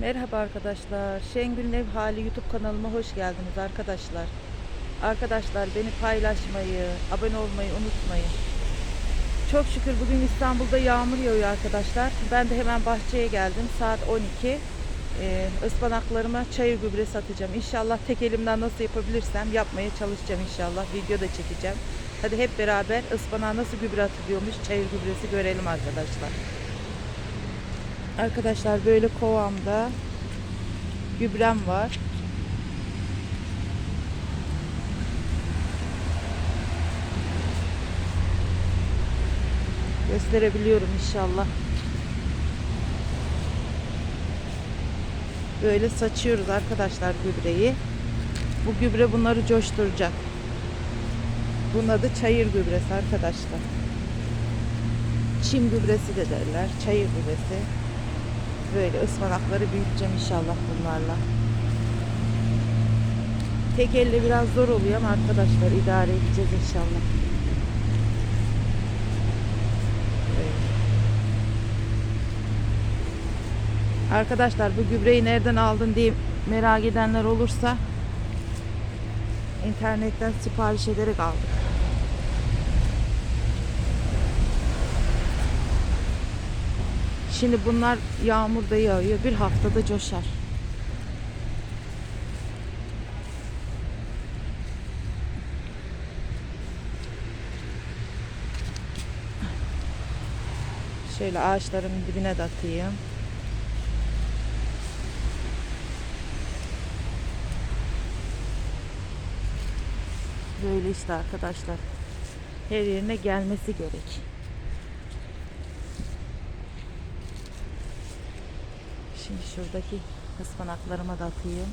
Merhaba arkadaşlar. Şengül'ün Ev Hali YouTube kanalıma hoş geldiniz arkadaşlar. Arkadaşlar beni paylaşmayı, abone olmayı unutmayın. Çok şükür bugün İstanbul'da yağmur yağıyor arkadaşlar. Ben de hemen bahçeye geldim. Saat 12. Ee, ıspanaklarıma çayır gübre satacağım. İnşallah tek elimden nasıl yapabilirsem yapmaya çalışacağım inşallah. Video da çekeceğim. Hadi hep beraber ıspanağa nasıl gübre atılıyormuş çayır gübresi görelim arkadaşlar. Arkadaşlar böyle kovamda gübrem var. Gösterebiliyorum inşallah. Böyle saçıyoruz arkadaşlar gübreyi. Bu gübre bunları coşturacak. Bunun adı çayır gübresi arkadaşlar. Çim gübresi de derler. Çayır gübresi. Böyle ıspanakları büyüteceğim inşallah bunlarla. Tek elle biraz zor oluyor ama arkadaşlar idare edeceğiz inşallah. Arkadaşlar bu gübreyi nereden aldın diye merak edenler olursa internetten sipariş ederek aldık. Şimdi bunlar yağmurda yağıyor. Bir haftada coşar. Şöyle ağaçların dibine de atayım. Böyle işte arkadaşlar. Her yerine gelmesi gerek. Şuradaki ıspanaklarıma da atayım.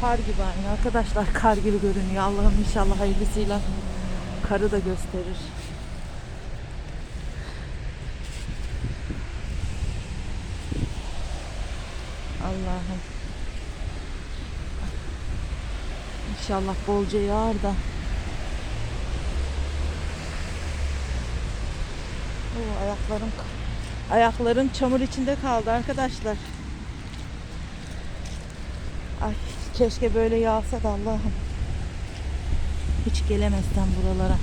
Kar gibi aynı arkadaşlar kar gibi görünüyor. Allah'ım inşallah hayırlısıyla karı da gösterir. Allah'ım. İnşallah bolca yağar da. Oo, ayaklarım ayaklarım çamur içinde kaldı arkadaşlar. Ay keşke böyle yağsa da Allah'ım. Hiç gelemezsem buralara.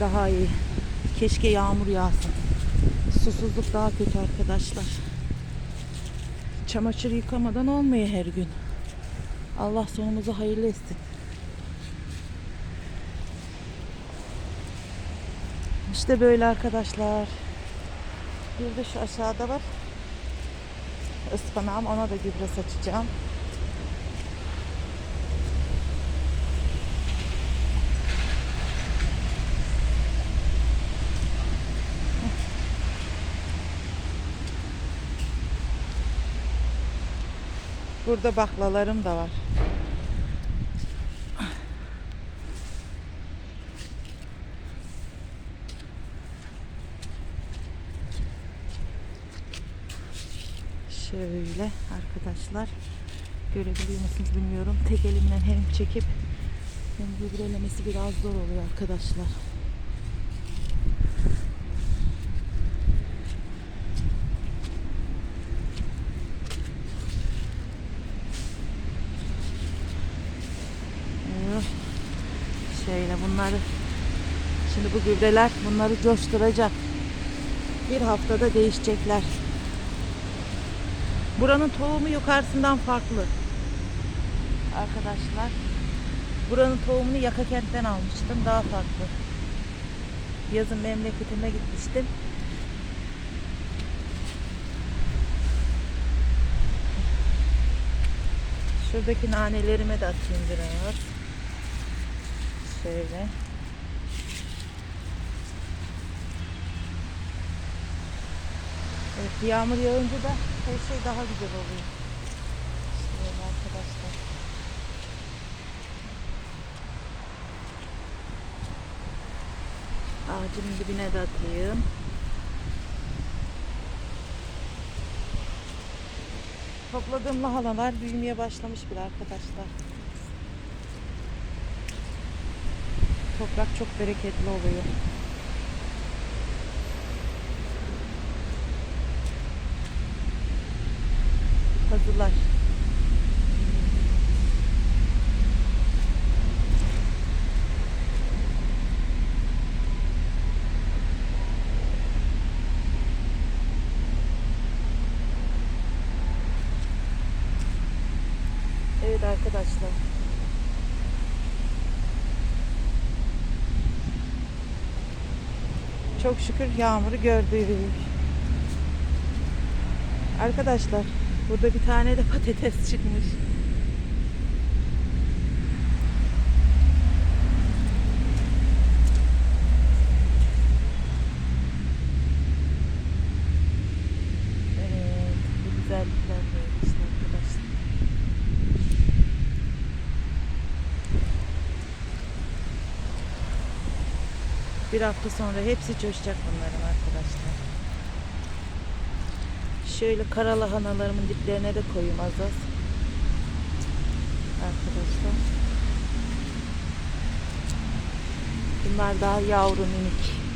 Daha iyi. Keşke yağmur yağsın. Susuzluk daha kötü arkadaşlar. Çamaşır yıkamadan olmuyor her gün. Allah sonumuzu hayırlı etsin. İşte böyle arkadaşlar. Bir de şu aşağıda var. Ispanağım ona da gübre saçacağım. Burada baklalarım da var. Şöyle arkadaşlar görebiliyor musunuz bilmiyorum. Tek elimle hem çekip hem gübrelemesi biraz zor oluyor arkadaşlar. Evet. Şöyle bunları şimdi bu gübreler bunları coşturacak. Bir haftada değişecekler. Buranın tohumu yukarısından farklı. Arkadaşlar. Buranın tohumunu Yakakent'ten almıştım. Daha farklı. Yazın memleketime gitmiştim. Şuradaki nanelerime de atayım biraz. Şöyle. Evet, yağmur yağınca da her şey daha güzel oluyor. Arkadaşlar. Ağacın dibine de atayım. Topladığım lahanalar büyümeye başlamış bile arkadaşlar. Toprak çok bereketli oluyor. Kazılar. Evet arkadaşlar. Çok şükür yağmuru gördük. Arkadaşlar burada bir tane de patates çıkmış. Evet, bu güzellikler böyle işte arkadaşlar. Bir hafta sonra hepsi coşacak bunların arkadaşlar. Şöyle kara lahanalarımın diplerine de koyayım az az. Arkadaşlar. Bunlar daha yavru minik.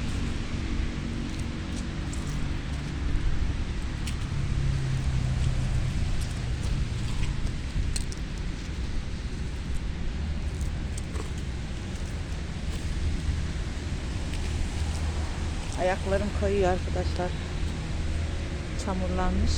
Ayaklarım kayıyor arkadaşlar. Çamurlanmış.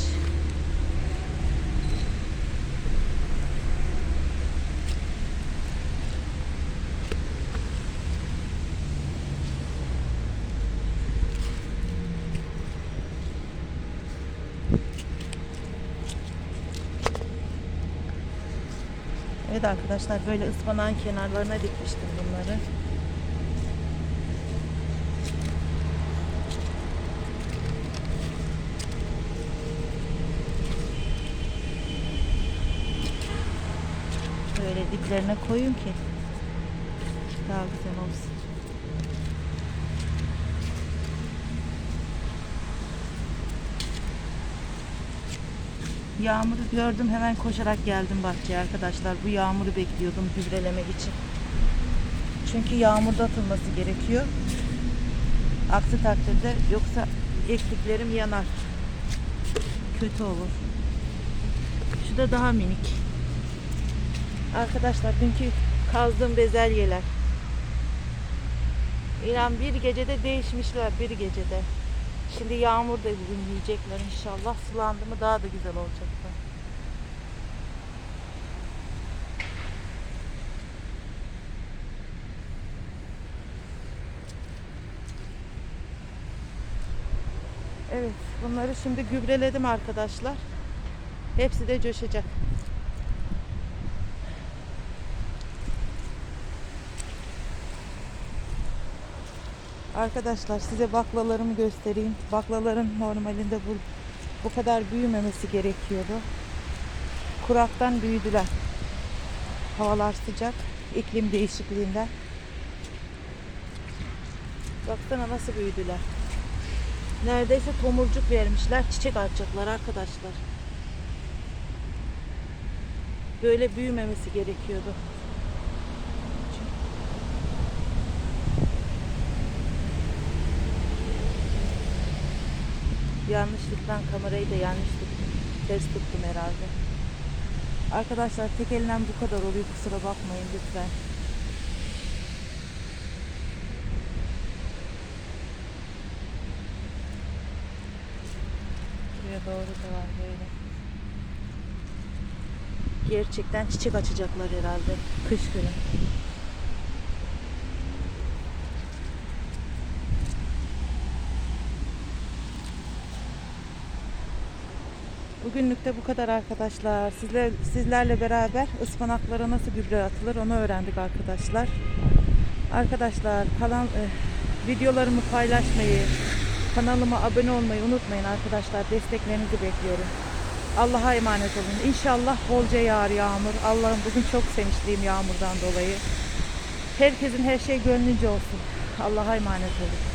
Evet arkadaşlar böyle ıspanağın kenarlarına dikmiştim bunları. Diplerine koyun ki daha güzel olsun. Yağmuru gördüm hemen koşarak geldim bahçeye arkadaşlar. Bu yağmuru bekliyordum gübrelemek için. Çünkü yağmurda atılması gerekiyor. Aksi takdirde yoksa ektiklerim yanar. Kötü olur. Şu da daha minik. Arkadaşlar dünkü kazdığım bezelyeler. İnan bir gecede değişmişler bir gecede. Şimdi yağmur da bugün yiyecekler inşallah. Sulandı mı daha da güzel olacaklar. Evet bunları şimdi gübreledim arkadaşlar. Hepsi de coşacak. Arkadaşlar size baklalarımı göstereyim. Baklaların normalinde bu bu kadar büyümemesi gerekiyordu. Kuraktan büyüdüler. Havalar sıcak, iklim değişikliğinden. Baksana nasıl büyüdüler. Neredeyse tomurcuk vermişler, çiçek açacaklar arkadaşlar. Böyle büyümemesi gerekiyordu. Yanlışlıktan kamerayı da yanlış tuttum. Ters tuttum herhalde. Arkadaşlar tek elinden bu kadar oluyor kusura bakmayın lütfen. Şuraya doğru da var böyle. Gerçekten çiçek açacaklar herhalde kış günü. Bugünlük de bu kadar arkadaşlar. Sizler, sizlerle beraber ıspanaklara nasıl gübre atılır onu öğrendik arkadaşlar. Arkadaşlar kalan e, videolarımı paylaşmayı, kanalıma abone olmayı unutmayın arkadaşlar. Desteklerinizi bekliyorum. Allah'a emanet olun. İnşallah bolca yağar yağmur. Allah'ım bugün çok sevinçliyim yağmurdan dolayı. Herkesin her şey gönlünce olsun. Allah'a emanet olun.